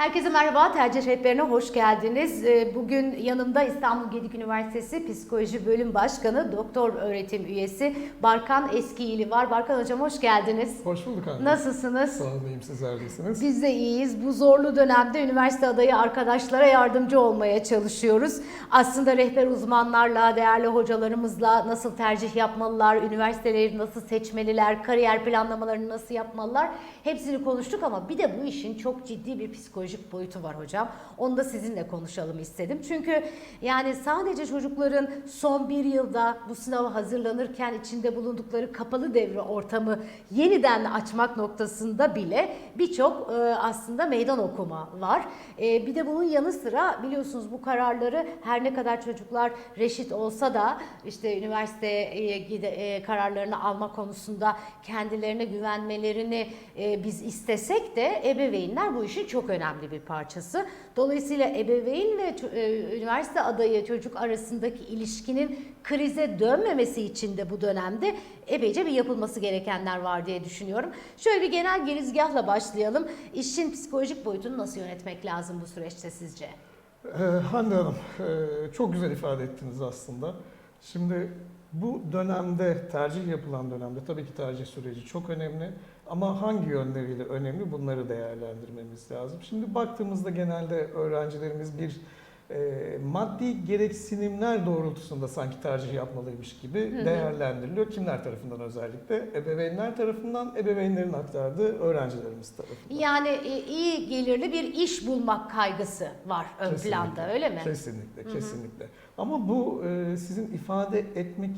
Herkese merhaba, Tercih Rehberine hoş geldiniz. Ee, Bugün yanımda İstanbul Gedik Üniversitesi Psikoloji Bölüm Başkanı, Doktor Öğretim Üyesi Barkan Eskiili var. Barkan Hocam hoş geldiniz. Hoş bulduk anne. Nasılsınız? Sağ olun, iyiyim. Sizler iyisiniz. Biz de iyiyiz. Bu zorlu dönemde üniversite adayı arkadaşlara yardımcı olmaya çalışıyoruz. Aslında rehber uzmanlarla, değerli hocalarımızla nasıl tercih yapmalılar, üniversiteleri nasıl seçmeliler, kariyer planlamalarını nasıl yapmalılar hepsini konuştuk ama bir de bu işin çok ciddi bir psikolojik boyutu var hocam. Onu da sizinle konuşalım istedim. Çünkü yani sadece çocukların son bir yılda bu sınava hazırlanırken içinde bulundukları kapalı devre ortamı yeniden açmak noktasında bile birçok e, aslında meydan okuma var. E, bir de bunun yanı sıra biliyorsunuz bu kararları her ne kadar çocuklar reşit olsa da işte üniversiteye gide, e, kararlarını alma konusunda kendilerine güvenmelerini e, biz istesek de ebeveynler bu işin çok önemli bir parçası. Dolayısıyla ebeveyn ve e, üniversite adayı çocuk arasındaki ilişkinin krize dönmemesi için de bu dönemde epeyce bir yapılması gerekenler var diye düşünüyorum. Şöyle bir genel girizgahla başlayalım. İşin psikolojik boyutunu nasıl yönetmek lazım bu süreçte sizce? Ee, Hande Hanım, e, çok güzel ifade ettiniz aslında. Şimdi bu dönemde, tercih yapılan dönemde tabii ki tercih süreci çok önemli. Ama hangi yönleriyle önemli bunları değerlendirmemiz lazım. Şimdi baktığımızda genelde öğrencilerimiz bir e, maddi gereksinimler doğrultusunda sanki tercih yapmalıymış gibi Hı hı. değerlendiriliyor. Kimler tarafından özellikle? Ebeveynler tarafından, ebeveynlerin aktardığı öğrencilerimiz tarafından. Yani e, iyi gelirli bir iş bulmak kaygısı var ön Kesinlikle. planda öyle mi? Kesinlikle, Hı hı. kesinlikle. Ama bu e, sizin ifade etmek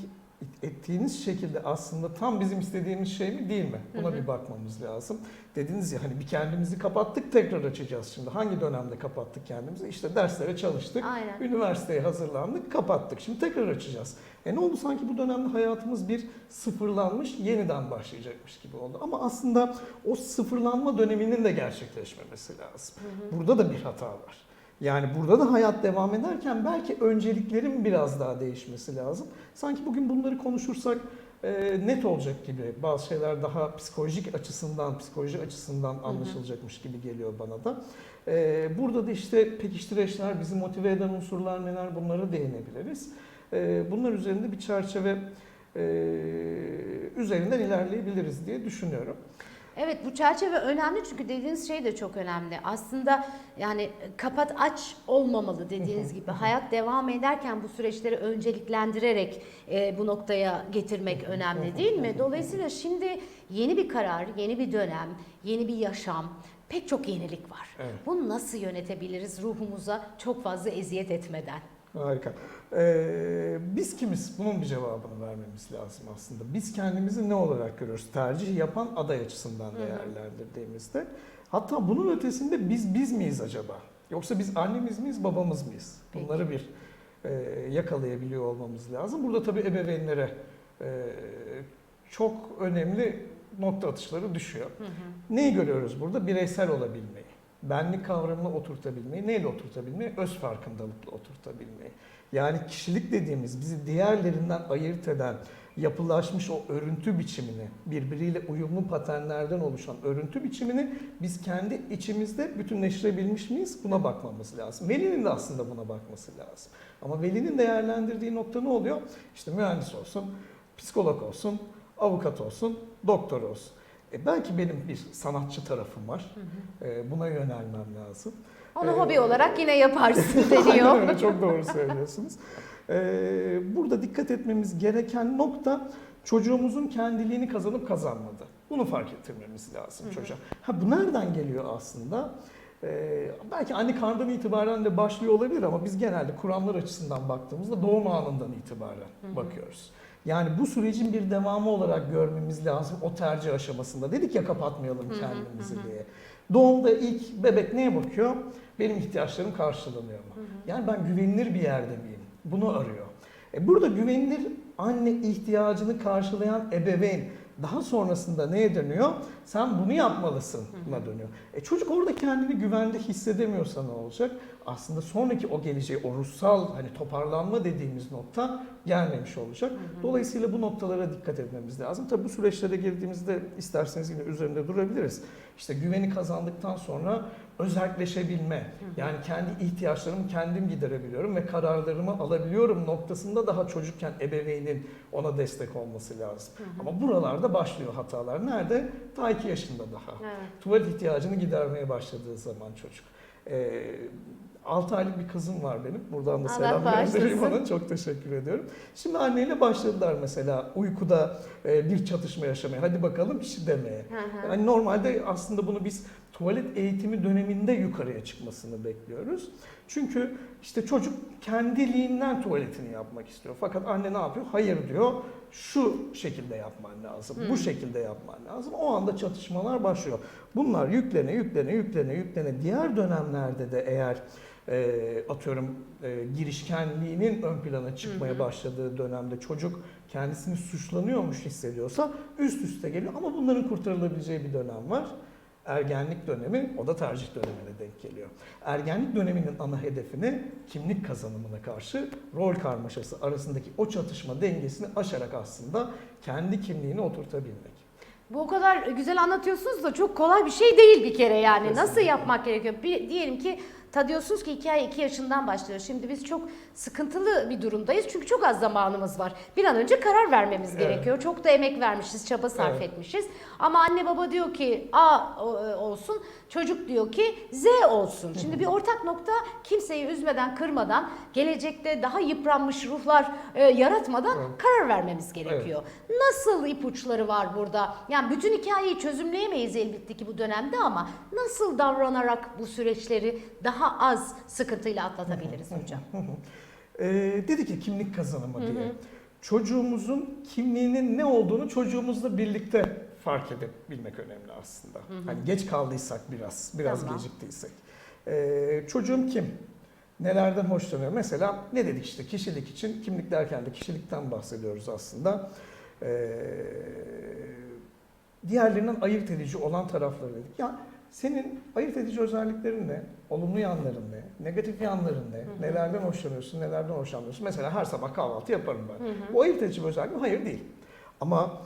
ettiğiniz şekilde aslında tam bizim istediğimiz şey mi değil mi? Buna Hı hı. bir bakmamız lazım. Dediniz ya hani bir kendimizi kapattık tekrar açacağız şimdi. Hangi dönemde kapattık kendimizi? İşte derslere çalıştık. Aynen. Üniversiteye hazırlandık, kapattık. Şimdi tekrar açacağız. E ne oldu sanki bu dönemde hayatımız bir sıfırlanmış, yeniden başlayacakmış gibi oldu. Ama aslında o sıfırlanma döneminin de gerçekleşmemesi lazım. Burada da bir hata var. Yani burada da hayat devam ederken belki önceliklerin biraz daha değişmesi lazım. Sanki bugün bunları konuşursak e, net olacak gibi. Bazı şeyler daha psikolojik açısından, psikoloji açısından anlaşılacakmış gibi geliyor bana da. E, burada da işte pekiştireçler, bizi motive eden unsurlar neler bunlara değinebiliriz. E, bunlar üzerinde bir çerçeve e, üzerinden ilerleyebiliriz diye düşünüyorum. Evet bu çerçeve önemli çünkü dediğiniz şey de çok önemli. Aslında yani kapat aç olmamalı dediğiniz gibi. Hayat devam ederken bu süreçleri önceliklendirerek e, bu noktaya getirmek önemli değil mi? Dolayısıyla şimdi yeni bir karar, yeni bir dönem, yeni bir yaşam, pek çok yenilik var. Evet. Bunu nasıl yönetebiliriz ruhumuza çok fazla eziyet etmeden? Harika. Ee, biz kimiz? Bunun bir cevabını vermemiz lazım aslında. Biz kendimizi ne olarak görüyoruz? Tercih yapan aday açısından değerlendirdiğimizde. Hatta bunun ötesinde biz biz miyiz acaba? Yoksa biz annemiz miyiz, babamız mıyız? Bunları bir e, yakalayabiliyor olmamız lazım. Burada tabii ebeveynlere e, çok önemli nokta atışları düşüyor. Hı hı. Neyi görüyoruz burada? Bireysel olabilmeyi. Benlik kavramını oturtabilmeyi. Neyle oturtabilmeyi? Öz farkındalıkla oturtabilmeyi. Yani kişilik dediğimiz bizi diğerlerinden ayırt eden yapılaşmış o örüntü biçimini, birbiriyle uyumlu paternlerden oluşan örüntü biçimini biz kendi içimizde bütünleştirebilmiş miyiz? Buna bakmamız lazım. Velinin de aslında buna bakması lazım. Ama velinin değerlendirdiği nokta ne oluyor? İşte mühendis olsun, psikolog olsun, avukat olsun, doktor olsun. E belki benim bir sanatçı tarafım var. E, buna yönelmem lazım. Onu Ee, hobi olarak yine yaparsın deniyor. öyle, çok doğru söylüyorsunuz. Ee, burada dikkat etmemiz gereken nokta çocuğumuzun kendiliğini kazanıp kazanmadı. Bunu fark ettirmemiz lazım Hı hı. çocuğa. Ha bu nereden geliyor aslında? Ee, belki anne karnından itibaren de başlıyor olabilir ama biz genelde kuramlar açısından baktığımızda doğum anından itibaren Hı hı. bakıyoruz. Yani bu sürecin bir devamı olarak görmemiz lazım o tercih aşamasında. Dedik ya kapatmayalım kendimizi hı hı. diye. Doğumda ilk bebek neye bakıyor? Benim ihtiyaçlarım karşılanıyor mu? Hı hı. Yani ben güvenilir bir yerde miyim? Bunu arıyor. E burada güvenilir anne ihtiyacını karşılayan ebeveyn daha sonrasında neye dönüyor? Sen bunu yapmalısın buna dönüyor. E çocuk orada kendini güvende hissedemiyorsa ne olacak? Aslında sonraki o geleceği, o ruhsal hani toparlanma dediğimiz nokta gelmemiş olacak. Dolayısıyla bu noktalara dikkat etmemiz lazım. Tabii bu süreçlere girdiğimizde isterseniz yine üzerinde durabiliriz. İşte güveni kazandıktan sonra özelleşebilme. Yani kendi ihtiyaçlarımı kendim giderebiliyorum ve kararlarımı alabiliyorum noktasında daha çocukken ebeveynin ona destek olması lazım. Ama buralarda başlıyor hatalar. Nerede? Ta 2 yaşında daha. Evet. Tuvalet ihtiyacını gidermeye başladığı zaman çocuk. Ee, 6 aylık bir kızım var benim. Buradan da Allah selam göndereyim ona. Çok teşekkür ediyorum. Şimdi anneyle başladılar mesela uykuda e, bir çatışma yaşamaya. Hadi bakalım kişi demeye. Hı hı. Yani normalde aslında bunu biz tuvalet eğitimi döneminde yukarıya çıkmasını bekliyoruz. Çünkü işte çocuk kendiliğinden tuvaletini yapmak istiyor. Fakat anne ne yapıyor? Hayır diyor. Şu şekilde yapman lazım. Bu Hmm. şekilde yapman lazım. O anda çatışmalar başlıyor. Bunlar yüklene, yüklene, yüklene, yüklene. Diğer dönemlerde de eğer e, atıyorum e, girişkenliğinin ön plana çıkmaya Hı hı. başladığı dönemde çocuk kendisini suçlanıyormuş hissediyorsa üst üste geliyor. Ama bunların kurtarılabileceği bir dönem var. Ergenlik dönemi, o da tercih dönemine denk geliyor. Ergenlik döneminin ana hedefini kimlik kazanımına karşı rol karmaşası arasındaki o çatışma dengesini aşarak aslında kendi kimliğini oturtabilmek. Bu o kadar güzel anlatıyorsunuz da çok kolay bir şey değil bir kere yani. Nasıl Kesinlikle. yapmak gerekiyor? Bir, diyelim ki ta diyorsunuz ki hikaye 2 yaşından başlıyor. Şimdi biz çok sıkıntılı bir durumdayız çünkü çok az zamanımız var. Bir an önce karar vermemiz Evet. gerekiyor. Çok da emek vermişiz, çaba sarf Evet. etmişiz. Ama anne baba diyor ki A o- olsun, çocuk diyor ki Z olsun. Şimdi bir ortak nokta kimseyi üzmeden, kırmadan, gelecekte daha yıpranmış ruhlar e, yaratmadan Evet. karar vermemiz gerekiyor. Nasıl ipuçları var burada? Yani bütün hikayeyi çözümleyemeyiz elbette ki bu dönemde ama nasıl davranarak bu süreçleri daha az sıkıntıyla atlatabiliriz hocam? Ee, dedi ki kimlik kazanımı diye. Çocuğumuzun kimliğinin ne olduğunu çocuğumuzla birlikte fark edebilmek önemli aslında. Hani geç kaldıysak biraz, biraz Tamam. geciktiysek. Ee, çocuğum kim? Nelerden hoşlanıyor? Mesela ne dedik işte kişilik için kimlik derken de kişilikten bahsediyoruz aslında. Ee, diğerlerinden ayırt edici olan tarafları dedik. Ya senin ayırt edici özelliklerin ne? Olumlu yanların ne? Negatif yanların ne? hı. Nelerden hoşlanıyorsun, nelerden hoşlanmıyorsun? Mesela her sabah kahvaltı yaparım ben. Hı hı. Bu ayırt edici bir özellik mi? Hayır değil. Ama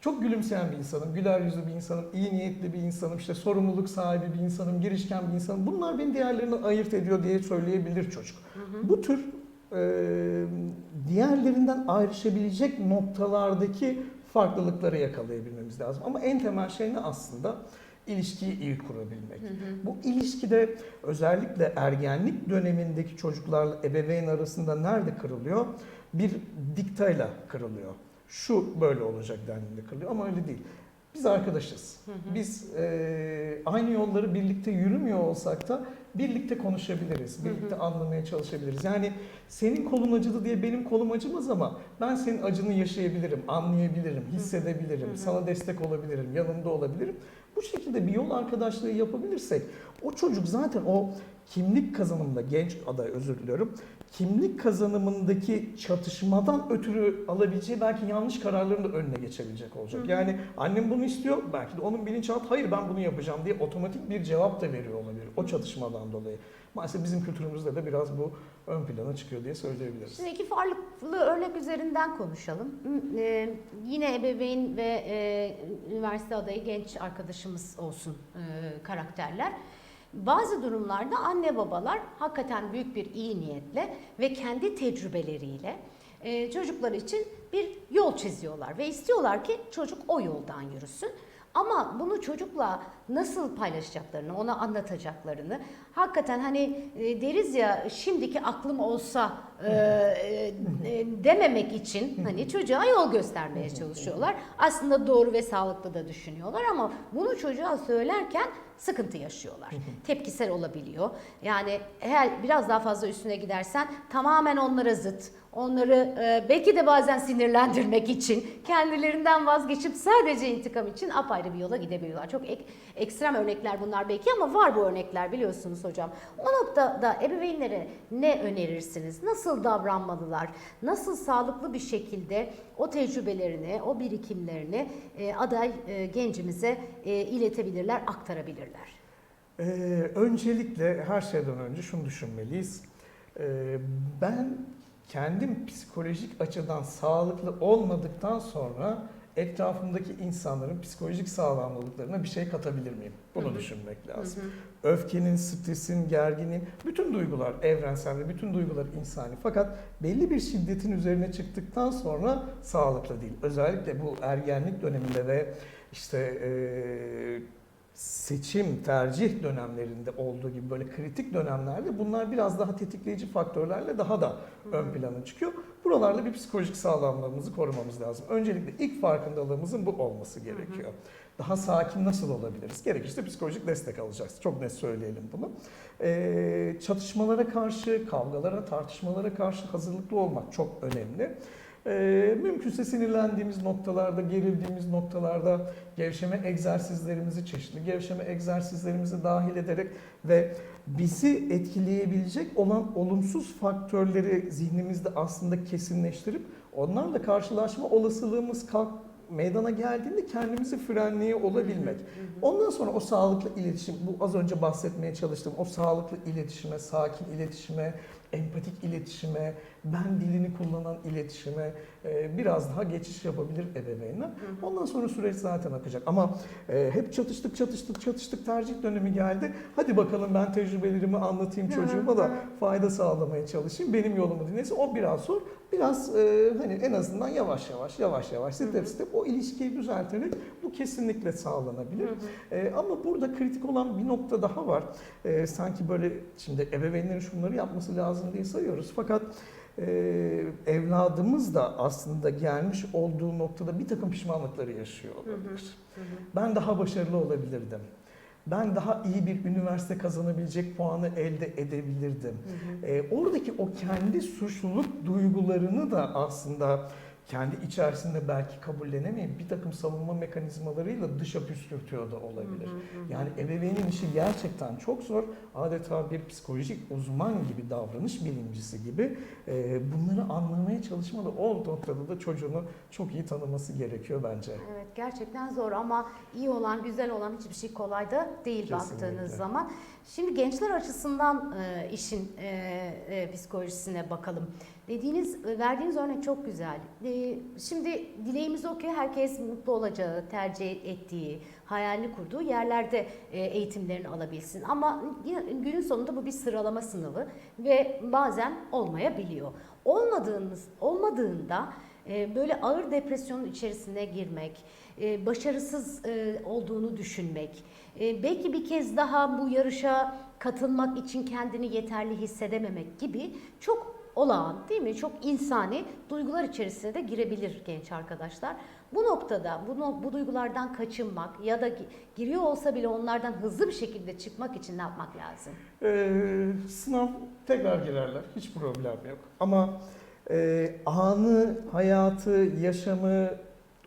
çok gülümseyen bir insanım, güler yüzlü bir insanım, iyi niyetli bir insanım, işte sorumluluk sahibi bir insanım, girişken bir insanım. Bunlar beni diğerlerinden ayırt ediyor diye söyleyebilir çocuk. Hı hı. Bu tür e, diğerlerinden ayrışabilecek noktalardaki farklılıkları yakalayabilmemiz lazım. Ama en temel şey ne aslında? İlişkiyi iyi kurabilmek. Hı hı. Bu ilişkide özellikle ergenlik dönemindeki çocuklarla ebeveyn arasında nerede kırılıyor? Bir diktayla kırılıyor. Şu böyle olacak dendiğinde kırılıyor ama öyle değil. Biz arkadaşız. Hı hı. Biz e, aynı yolları birlikte yürümüyor olsak da birlikte konuşabiliriz, Hı hı. birlikte anlamaya çalışabiliriz. Yani senin kolun acıdı diye benim kolum acımaz ama ben senin acını yaşayabilirim, anlayabilirim, hissedebilirim, Hı hı. sana destek olabilirim, yanında olabilirim. Bu şekilde bir yol arkadaşlığı yapabilirsek o çocuk zaten o kimlik kazanımında genç aday özür diliyorum. Kimlik kazanımındaki çatışmadan ötürü alabileceği belki yanlış kararların da önüne geçebilecek olacak. Hı hı. Yani annem bunu istiyor belki de onun bilinçaltı hayır ben bunu yapacağım diye otomatik bir cevap da veriyor olabilir o çatışmadan dolayı. Maalesef bizim kültürümüzde de biraz bu ön plana çıkıyor diye söyleyebiliriz. Şimdi iki farklı örnek üzerinden konuşalım. M- e, yine ebeveyn ve e, üniversite adayı genç arkadaşımız olsun e, karakterler. Bazı durumlarda anne babalar hakikaten büyük bir iyi niyetle ve kendi tecrübeleriyle e, çocuklar için bir yol çiziyorlar ve istiyorlar ki çocuk o yoldan yürüsün. Ama bunu çocukla nasıl paylaşacaklarını, ona anlatacaklarını hakikaten hani e, deriz ya şimdiki aklım olsa e, dememek için hani çocuğa yol göstermeye çalışıyorlar. Aslında doğru ve sağlıklı da düşünüyorlar ama bunu çocuğa söylerken sıkıntı yaşıyorlar. Tepkisel olabiliyor. Yani eğer biraz daha fazla üstüne gidersen tamamen onlara zıt, onları e, belki de bazen sinirlendirmek için kendilerinden vazgeçip sadece intikam için apayrı bir yola gidebiliyorlar. Çok ek- ekstrem örnekler bunlar belki ama var bu örnekler biliyorsunuz hocam. O noktada ebeveynlere ne önerirsiniz? Nasıl davranmalılar? Nasıl sağlıklı bir şekilde o tecrübelerini, o birikimlerini e, aday e, gencimize e, iletebilirler, aktarabilirler? Ee, öncelikle her şeyden önce şunu düşünmeliyiz. Ee, ben kendim psikolojik açıdan sağlıklı olmadıktan sonra etrafımdaki insanların psikolojik sağlamlılıklarına bir şey katabilir miyim? Bunu düşünmek lazım. Öfkenin, stresin, gerginin, bütün duygular evrensel ve bütün duygular insani. Fakat belli bir şiddetin üzerine çıktıktan sonra sağlıklı değil. Özellikle bu ergenlik döneminde ve işte eee, seçim, tercih dönemlerinde olduğu gibi böyle kritik dönemlerde bunlar biraz daha tetikleyici faktörlerle daha da ön plana çıkıyor. Buralarda bir psikolojik sağlamlığımızı korumamız lazım. Öncelikle ilk farkındalığımızın bu olması gerekiyor. Daha sakin nasıl olabiliriz? Gerekirse psikolojik destek alacağız. Çok net söyleyelim bunu. Ee, çatışmalara karşı, kavgalara, tartışmalara karşı hazırlıklı olmak çok önemli. Ee, mümkünse sinirlendiğimiz noktalarda, gerildiğimiz noktalarda gevşeme egzersizlerimizi, çeşitli gevşeme egzersizlerimizi dahil ederek ve bizi etkileyebilecek olan olumsuz faktörleri zihnimizde aslında kesinleştirip onlarla karşılaşma olasılığımız kalk meydana geldiğinde kendimizi frenleye olabilmek. Ondan sonra o sağlıklı iletişim, bu az önce bahsetmeye çalıştığım o sağlıklı iletişime, sakin iletişime, empatik iletişime, ben dilini kullanan iletişime e, biraz daha geçiş yapabilir ebeveynler. Ondan sonra süreç zaten akacak. Ama e, hep çatıştık, çatıştık, çatıştık tercih dönemi geldi. Hadi bakalım ben tecrübelerimi anlatayım çocuğuma da fayda sağlamaya çalışayım. Benim yolumu dinlesin. O biraz zor. Biraz e, hani en azından yavaş yavaş, yavaş yavaş, step step o ilişkiyi düzelterek bu kesinlikle sağlanabilir. E, ama burada kritik olan bir nokta daha var. E, sanki böyle şimdi ebeveynlerin şunları yapması lazım diye sayıyoruz. Fakat e, evladımız da aslında gelmiş olduğu noktada bir takım pişmanlıkları yaşıyor olabilir. Ben daha başarılı olabilirdim. Ben daha iyi bir üniversite kazanabilecek puanı elde edebilirdim. E, oradaki o kendi suçluluk duygularını da aslında kendi içerisinde belki kabullenemeyip bir takım savunma mekanizmalarıyla dışa püskürtüyor da olabilir. Yani ebeveynin işi gerçekten çok zor. Adeta bir psikolojik uzman gibi, davranış bilimcisi gibi e, bunları anlamaya çalışmalı. O noktada da çocuğunu çok iyi tanıması gerekiyor bence. Evet gerçekten zor ama iyi olan, güzel olan hiçbir şey kolay da değil Kesinlikle. baktığınız zaman. Şimdi gençler açısından e, işin e, e, psikolojisine bakalım. Dediğiniz, e, verdiğiniz örnek çok güzel. E, şimdi dileğimiz o ki herkes mutlu olacağı, tercih ettiği, hayalini kurduğu yerlerde e, eğitimlerini alabilsin. Ama günün sonunda bu bir sıralama sınavı ve bazen olmayabiliyor. Olmadığınız, olmadığında böyle ağır depresyonun içerisine girmek, başarısız olduğunu düşünmek, belki bir kez daha bu yarışa katılmak için kendini yeterli hissedememek gibi çok olağan değil mi? Çok insani duygular içerisine de girebilir genç arkadaşlar. Bu noktada bunu, bu duygulardan kaçınmak ya da gi- giriyor olsa bile onlardan hızlı bir şekilde çıkmak için ne yapmak lazım? Ee, sınav tekrar girerler. Hiç problem yok. Ama e, anı, hayatı, yaşamı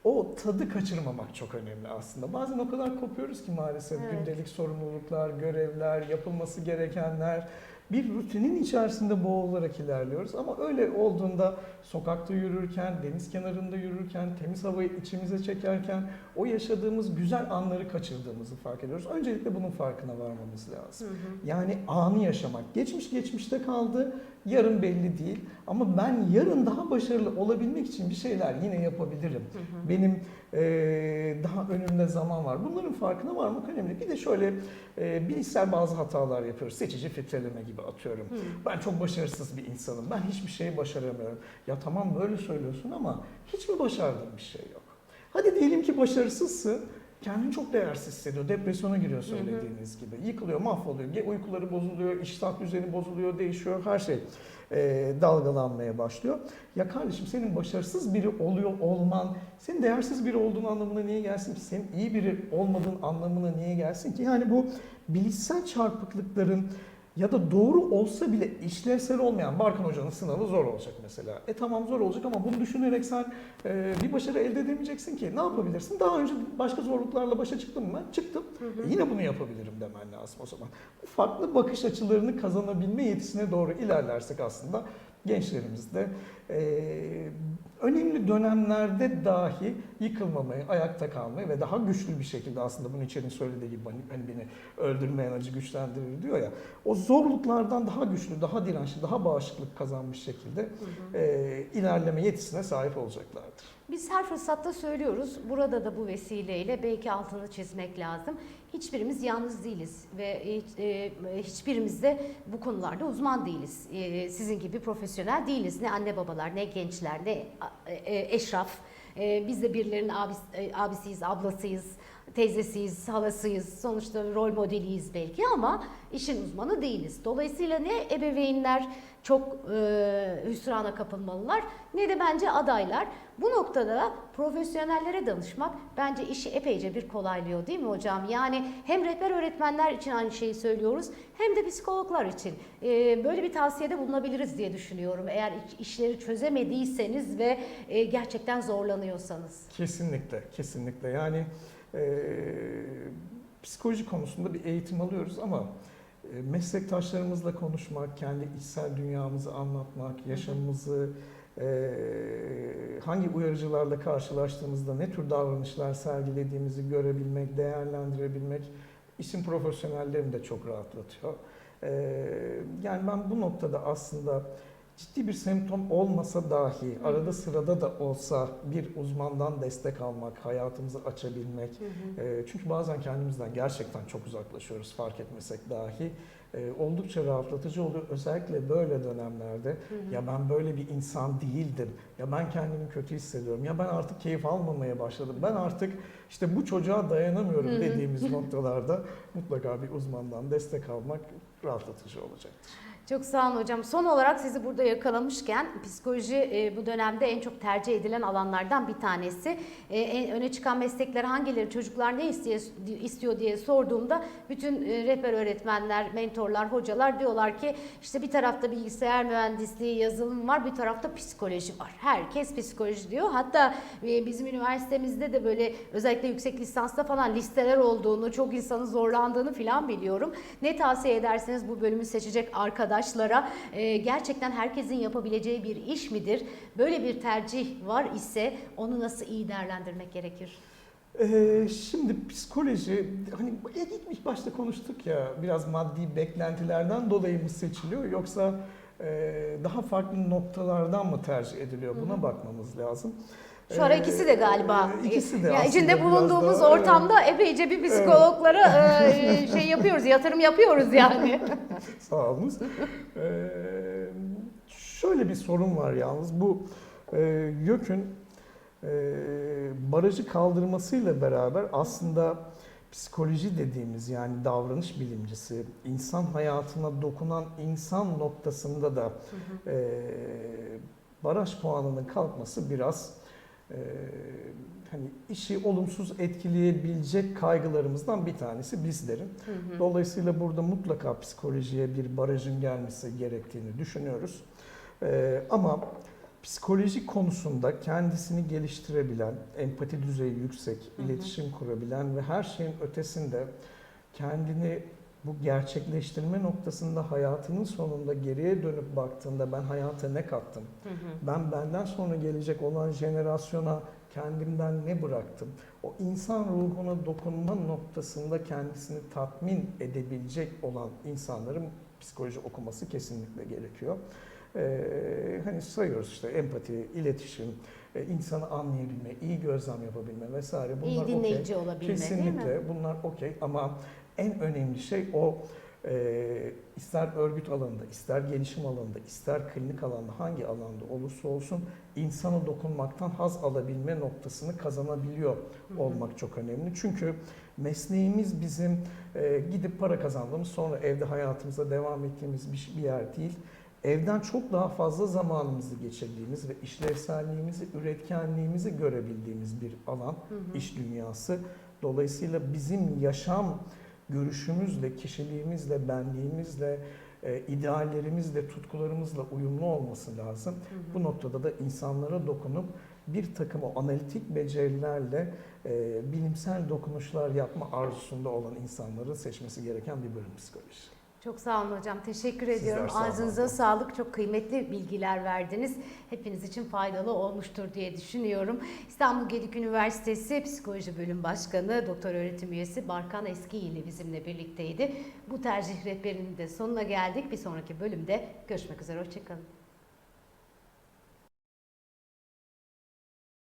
o tadı kaçırmamak çok önemli aslında. Bazen o kadar kopuyoruz ki maalesef Evet. gündelik sorumluluklar, görevler, yapılması gerekenler bir rutinin içerisinde boğularak ilerliyoruz. Ama öyle olduğunda sokakta yürürken, deniz kenarında yürürken, temiz havayı içimize çekerken o yaşadığımız güzel anları kaçırdığımızı fark ediyoruz. Öncelikle bunun farkına varmamız lazım. Yani anı yaşamak. Geçmiş geçmişte kaldı, yarın belli değil. Ama ben yarın daha başarılı olabilmek için bir şeyler yine yapabilirim. Benim eee, daha önümde zaman var. Bunların farkına varmak önemli. Bir de şöyle eee bilişsel bazı hatalar yapıyoruz. Seçici filtreleme gibi atıyorum. Ben çok başarısız bir insanım. Ben hiçbir şeyi başaramıyorum. Ya tamam böyle söylüyorsun ama hiç mi başardığın bir şey yok? Hadi diyelim ki başarısızsın. Kendini çok değersiz hissediyor. Depresyona giriyor söylediğiniz gibi. Yıkılıyor, mahvoluyor. Uykuları bozuluyor, iştah düzeni bozuluyor, değişiyor. Her şey e, dalgalanmaya başlıyor. Ya kardeşim senin başarısız biri oluyor olman, senin değersiz biri olduğun anlamına niye gelsin ki? Senin iyi biri olmadığın anlamına niye gelsin ki? Yani bu bilişsel çarpıklıkların ya da doğru olsa bile işlevsel olmayan Barkın Hoca'nın sınavı zor olacak mesela. E tamam zor olacak ama bunu düşünerek sen e, bir başarı elde edemeyeceksin ki. Ne yapabilirsin? Daha önce başka zorluklarla başa çıktım mı? Çıktım. E, yine bunu yapabilirim demen lazım o zaman. Farklı bakış açılarını kazanabilme yetisine doğru ilerlersek aslında gençlerimizde e, önemli dönemlerde dahi yıkılmamayı, ayakta kalmayı ve daha güçlü bir şekilde aslında bunun içeriğini söylediği gibi hani, hani beni öldürmeyen acı güçlendirir diyor ya. O zorluklardan daha güçlü, daha dirençli, daha bağışıklık kazanmış şekilde e, ilerleme yetisine sahip olacaklardır. Biz her fırsatta söylüyoruz. Burada da bu vesileyle belki altını çizmek lazım. Hiçbirimiz yalnız değiliz ve hiç, e, hiçbirimiz de bu konularda uzman değiliz. E, sizin gibi profesyonel değiliz. Ne anne babalar, ne gençler, ne e, eşraf. E, biz de birilerinin abis, e, abisiyiz, ablasıyız, teyzesiyiz, halasıyız. Sonuçta rol modeliyiz belki ama işin uzmanı değiliz. Dolayısıyla ne ebeveynler çok e, hüsrana kapılmalılar ne de bence adaylar. Bu noktada da profesyonellere danışmak bence işi epeyce bir kolaylıyor değil mi hocam? Yani hem rehber öğretmenler için aynı şeyi söylüyoruz hem de psikologlar için. E, böyle bir tavsiyede bulunabiliriz diye düşünüyorum. Eğer iş- işleri çözemediyseniz ve e, gerçekten zorlanıyorsanız. Kesinlikle, kesinlikle. Yani e, psikoloji konusunda bir eğitim alıyoruz ama e, meslektaşlarımızla konuşmak, kendi içsel dünyamızı anlatmak, yaşamımızı e, hangi uyarıcılarla karşılaştığımızda ne tür davranışlar sergilediğimizi görebilmek, değerlendirebilmek işin profesyonellerini de çok rahatlatıyor. E, yani ben bu noktada aslında ciddi bir semptom olmasa dahi Hı. arada sırada da olsa bir uzmandan destek almak, hayatımızı açabilmek. E, çünkü bazen kendimizden gerçekten çok uzaklaşıyoruz fark etmesek dahi. E, oldukça rahatlatıcı oluyor. Özellikle böyle dönemlerde ya ben böyle bir insan değildim. Ya ben kendimi kötü hissediyorum. Ya ben artık keyif almamaya başladım. Ben artık işte bu çocuğa dayanamıyorum Hı hı. dediğimiz noktalarda mutlaka bir uzmandan destek almak rahatlatıcı olacaktır. Çok sağ olun hocam. Son olarak sizi burada yakalamışken psikoloji e, bu dönemde en çok tercih edilen alanlardan bir tanesi. E, en öne çıkan meslekler hangileri, çocuklar ne istiyor, diye sorduğumda bütün e, rehber öğretmenler, mentorlar, hocalar diyorlar ki işte bir tarafta bilgisayar mühendisliği, yazılım var, bir tarafta psikoloji var. Herkes psikoloji diyor. Hatta e, bizim üniversitemizde de böyle özellikle yüksek lisansta falan listeler olduğunu, çok insanın zorlandığını falan biliyorum. Ne tavsiye edersiniz bu bölümü seçecek arkadaşlara? Ee, gerçekten herkesin yapabileceği bir iş midir? Böyle bir tercih var ise onu nasıl iyi değerlendirmek gerekir? Ee, şimdi psikoloji hani ilk ilk başta konuştuk ya biraz maddi beklentilerden dolayı mı seçiliyor yoksa e, daha farklı noktalardan mı tercih ediliyor buna Hı hı. bakmamız lazım. Şu ara Ee, ikisi de galiba. İkisi de Ya aslında içinde bulunduğumuz daha, ortamda epeyce bir psikologlara e, şey yapıyoruz, yatırım yapıyoruz yani. Sağ olunuz. Ee, şöyle bir sorun var yalnız. Bu e, YÖK'ün e, barajı kaldırmasıyla beraber aslında psikoloji dediğimiz yani davranış bilimcisi, insan hayatına dokunan insan noktasında da e, baraj puanının kalkması biraz e, hani işi olumsuz etkileyebilecek kaygılarımızdan bir tanesi bizlerin. Hı hı. Dolayısıyla burada mutlaka psikolojiye bir barajın gelmesi gerektiğini düşünüyoruz. Ee, ama psikoloji konusunda kendisini geliştirebilen, empati düzeyi yüksek, Hı hı. iletişim kurabilen ve her şeyin ötesinde kendini bu gerçekleştirme noktasında hayatının sonunda geriye dönüp baktığında ben hayata ne kattım? Hı hı. Ben benden sonra gelecek olan jenerasyona kendimden ne bıraktım? O insan ruhuna dokunma noktasında kendisini tatmin edebilecek olan insanların psikoloji okuması kesinlikle gerekiyor. Ee, hani sayıyoruz işte empati, iletişim, e, insanı anlayabilme, iyi gözlem yapabilme vesaire. Bunlar İyi dinleyici olabilme değil mi? Kesinlikle bunlar okey ama en önemli şey o e, ister örgüt alanında, ister gelişim alanında, ister klinik alanda hangi alanda olursa olsun insana dokunmaktan haz alabilme noktasını kazanabiliyor Hı hı. olmak çok önemli. Çünkü mesleğimiz bizim e, gidip para kazandığımız sonra evde hayatımıza devam ettiğimiz bir, bir yer değil. Evden çok daha fazla zamanımızı geçirdiğimiz ve işlevselliğimizi, üretkenliğimizi görebildiğimiz bir alan Hı hı. iş dünyası. Dolayısıyla bizim yaşam görüşümüzle, kişiliğimizle, benliğimizle, e, ideallerimizle, tutkularımızla uyumlu olması lazım. Hı hı. Bu noktada da insanlara dokunup bir takım o analitik becerilerle e, bilimsel dokunuşlar yapma arzusunda olan insanların seçmesi gereken bir bölüm psikoloji. Çok sağ olun hocam. Teşekkür Sizler ediyorum. sağ olun. Ağzınıza sağlık. Çok kıymetli bilgiler verdiniz. Hepiniz için faydalı olmuştur diye düşünüyorum. İstanbul Gedik Üniversitesi Psikoloji Bölüm Başkanı, Doktor Öğretim Üyesi Barkan Eski ile bizimle birlikteydi. Bu tercih rehberinin de sonuna geldik. Bir sonraki bölümde görüşmek üzere. Hoşçakalın.